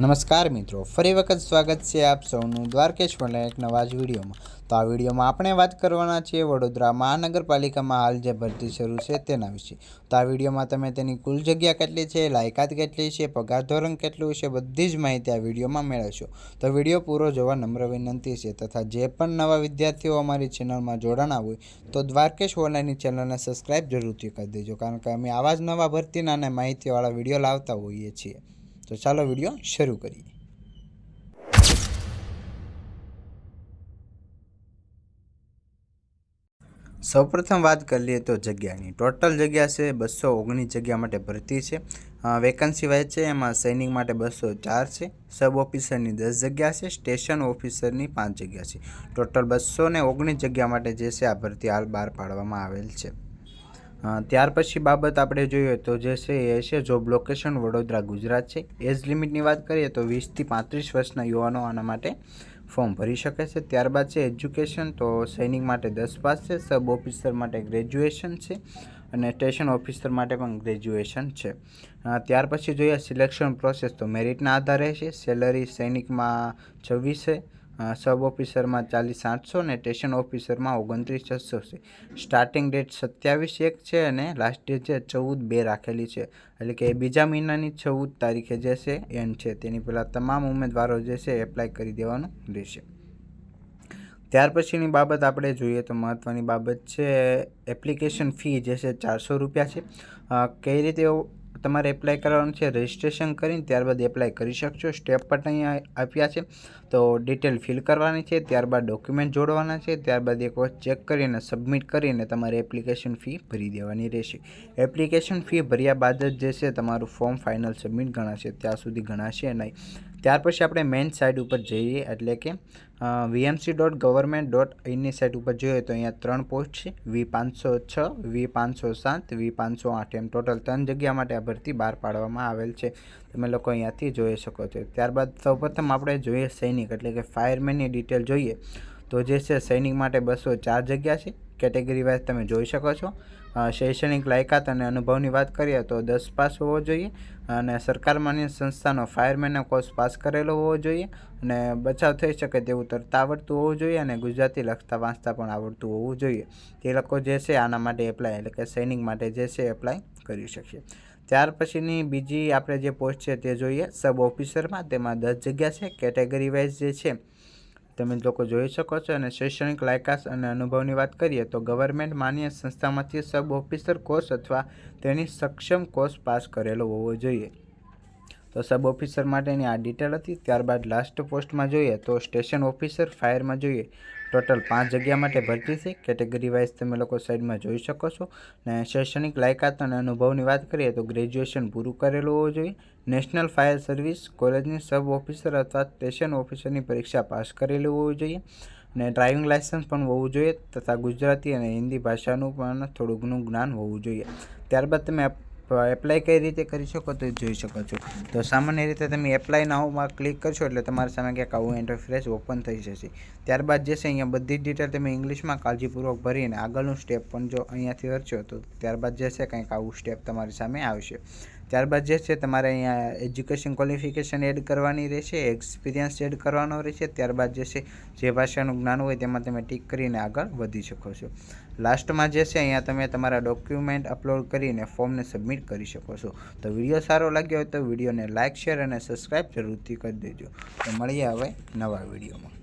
નમસ્કાર મિત્રો, ફરી વખત સ્વાગત છે આપ સૌનું દ્વારકેશ વનના એક નવા જ વિડીયોમાં. તો આ વિડીયોમાં આપણે વાત કરવાના છીએ વડોદરા મહાનગરપાલિકામાં હાલ જે ભરતી શરૂ છે તેના વિશે. તો આ વિડીયોમાં તમે તેની કુલ જગ્યા કેટલી છે, લાયકાત કેટલી છે, પગાર ધોરણ કેટલું છે, બધી જ માહિતી આ વિડીયોમાં મેળવશો. તો વીડિયો પૂરો જોવા નમ્ર વિનંતી છે તથા જે પણ નવા વિદ્યાર્થીઓ અમારી ચેનલમાં જોડાણા હોય, તો દ્વારકેશ ઓનલાઈનની ચેનલને સબસ્ક્રાઈબ જરૂરથી કરી દેજો, કારણ કે અમે આવા જ નવા ભરતીના અને માહિતીવાળા વીડિયો લાવતા હોઈએ છીએ. તો ચાલો વીડિયો શરૂ કરીએ. સૌપ્રથમ વાત કરી લઈએ તો જગ્યાની. ટોટલ જગ્યા છે બસો ઓગણીસ જગ્યા માટે ભરતી છે. વેકન્સી વાઇઝ છે, એમાં સૈનિક માટે બસો ચાર છે. સબ ઓફિસરની દસ જગ્યા છે સ્ટેશન ઓફિસરની પાંચ જગ્યા છે. ટોટલ બસો ઓગણીસ જગ્યા માટે જે છે આ ભરતી હાલ બહાર પાડવામાં આવેલ છે. ત્યાર પછી બાબત આપણે જોઈએ તો જે છે એ છે જોબ લોકેશન વડોદરા ગુજરાત છે એજ લિમિટની વાત કરીએ તો વીસથી પાંત્રીસ વર્ષના યુવાનો આના માટે ફોર્મ ભરી શકે છે. ત્યારબાદ છે એજ્યુકેશન તો સૈનિક માટે દસ પાસ છે સબ ઓફિસર માટે ગ્રેજ્યુએશન છે અને સ્ટેશન ઓફિસર માટે પણ ગ્રેજ્યુએશન છે. ત્યાર પછી જોઈએ સિલેક્શન પ્રોસેસ તો મેરિટના આધારે છે સેલરી સૈનિકમાં છવ્વીસ છે સબ ઓફિસરમાં ચાલીસ આઠસો અને સ્ટેશન ઓફિસરમાં ઓગણત્રીસ છસો છે. સ્ટાર્ટિંગ ડેટ સત્યાવીસ એક છે અને લાસ્ટ ડેટ છે ચૌદ બે રાખેલી છે. એટલે કે બીજા મહિનાની ચૌદ તારીખે જે છે એન્ડ છે. તેની પહેલાં તમામ ઉમેદવારો જે છે એપ્લાય કરી દેવાનું રહેશે. ત્યાર પછીની બાબત આપણે જોઈએ તો મહત્ત્વની બાબત છે એપ્લિકેશન ફી જે છે ચારસો રૂપિયા છે. કઈ રીતે તમારે એપ્લાય કરવાનું છે રજિસ્ટ્રેશન કરીને ત્યારબાદ એપ્લાય કરી શકશો. સ્ટેપ પણ અહીંયા આપ્યા છે. તો ડિટેલ ફિલ કરવાની છે, ત્યારબાદ ડોક્યુમેન્ટ જોડવાના છે, ત્યારબાદ એક વખત ચેક કરીને સબમિટ કરીને તમારે એપ્લિકેશન ફી ભરી દેવાની રહેશે. એપ્લિકેશન ફી ભર્યા બાદ જ જે છે, તમારું ફોર્મ ફાઇનલ સબમિટ ગણાશે. ત્યાં સુધી ગણાશે નહીં. ત્યાર પછી આપણે મેઇન સાઇટ ઉપર જઈએ, એટલે કે વીએમસી ડોટ ગવર્મેન્ટ ડોટ ઇનની સાઇટ ઉપર જોઈએ તો અહીંયા ત્રણ પોસ્ટ છે. વી પાંચસો છ વી પાંચસો સાત વી પાંચસો આઠ એમ ટોટલ ત્રણ જગ્યા માટે આ ભરતી બહાર પાડવામાં આવેલ છે. તમે લોકો અહીંયાથી જોઈ શકો છો. ત્યારબાદ સૌપ્રથમ આપણે જોઈએ સૈનિક, એટલે કે ફાયરમેનની ડિટેલ જોઈએ. તો જે છે સૈનિક માટે બસો ચાર જગ્યા છે. કેટેગરી વાઇઝ તમે જોઈ શકો છો. શૈક્ષણિક લાયકાત અને અનુભવની વાત કરીએ તો દસ પાસ હોવો જોઈએ અને સરકાર માન્ય સંસ્થાનો ફાયરમેનનો કોર્સ પાસ કરેલો હોવો જોઈએ અને બચાવ થઈ શકે તેવું તરતા આવડતું હોવું જોઈએ અને ગુજરાતી લખતા વાંચતા પણ આવડતું હોવું જોઈએ. તે લોકો જે છે આના માટે એપ્લાય એટલે કે સૈનિક માટે જે છે એપ્લાય કરી શકીએ ત્યાર પછીની બીજી આપણે જે પોસ્ટ છે તે જોઈએ. સબ ઓફિસરમાં તેમાં દસ જગ્યા છે. કેટેગરી વાઇઝ જે છે તમે લોકો જોઈ શકો છો અને શૈક્ષણિક લાયકાત અને અનુભવની વાત કરીએ તો ગવર્મેન્ટ માન્ય સંસ્થામાંથી સબ ઓફિસર કોર્સ અથવા તેની સક્ષમ કોર્સ પાસ કરેલો હોવો જોઈએ. તો સબ ઓફિસર માટેની આ ડિટેલ હતી. ત્યારબાદ લાસ્ટ પોસ્ટમાં જોઈએ તો સ્ટેશન ઓફિસર ફાયરમાં જોઈએ. ટોટલ પાંચ જગ્યા માટે ભરતી છે. કેટેગરી વાઇઝ તમે લોકો સાઈડમાં જોઈ શકો છો. ને શૈક્ષણિક લાયકાત અને અનુભવની વાત કરીએ તો ગ્રેજ્યુએશન પૂરું કરેલું હોવું જોઈએ. નેશનલ ફાયર સર્વિસ કોલેજની સબ ઓફિસર અથવા સ્ટેશન ઓફિસરની પરીક્ષા પાસ કરેલી હોવી જોઈએ. અને ડ્રાઇવિંગ લાયસન્સ પણ હોવું જોઈએ તથા ગુજરાતી અને હિન્દી ભાષાનું પણ થોડું ઘણું જ્ઞાન હોવું જોઈએ. ત્યારબાદ તમે એપ્લાય કઈ રીતે કરી શકો તો જોઈ શકો છો. તો સામાન્ય રીતે તમે એપ્લાય નાઉમાં ક્લિક કરશો એટલે તમારી સામે ક્યાંક આવું ઇન્ટરફેસ ઓપન થઈ જશે. ત્યારબાદ જે છે અહીંયા બધી જ ડિટેલ તમે ઇંગ્લિશમાં કાળજીપૂર્વક ભરીને આગળનું સ્ટેપ પણ જો અહીંયાથી ભરશો તો ત્યારબાદ જે છે કંઈક આવું સ્ટેપ તમારી સામે આવશે. ત્યારબાદ જે છે, તમારે અહીંયા એજ્યુકેશન ક્વોલિફિકેશન એડ કરવાની રહેશે એક્સપિરિયન્સ એડ કરવાનો રહેશે. ત્યારબાદ જે છે, જે ભાષાનું જ્ઞાન હોય તેમાં તમે ટીક કરીને આગળ વધી શકો છો. લાસ્ટમાં જે છે, અહીંયા તમે તમારા ડોક્યુમેન્ટ અપલોડ કરીને ફોર્મને સબમિટ કરી શકો છો. તો વીડિયો સારો લાગ્યો હોય તો વિડીયોને લાઇક શેર અને સબસ્ક્રાઈબ જરૂરથી કરી દેજો. તો મળીએ હવે નવા વિડીયોમાં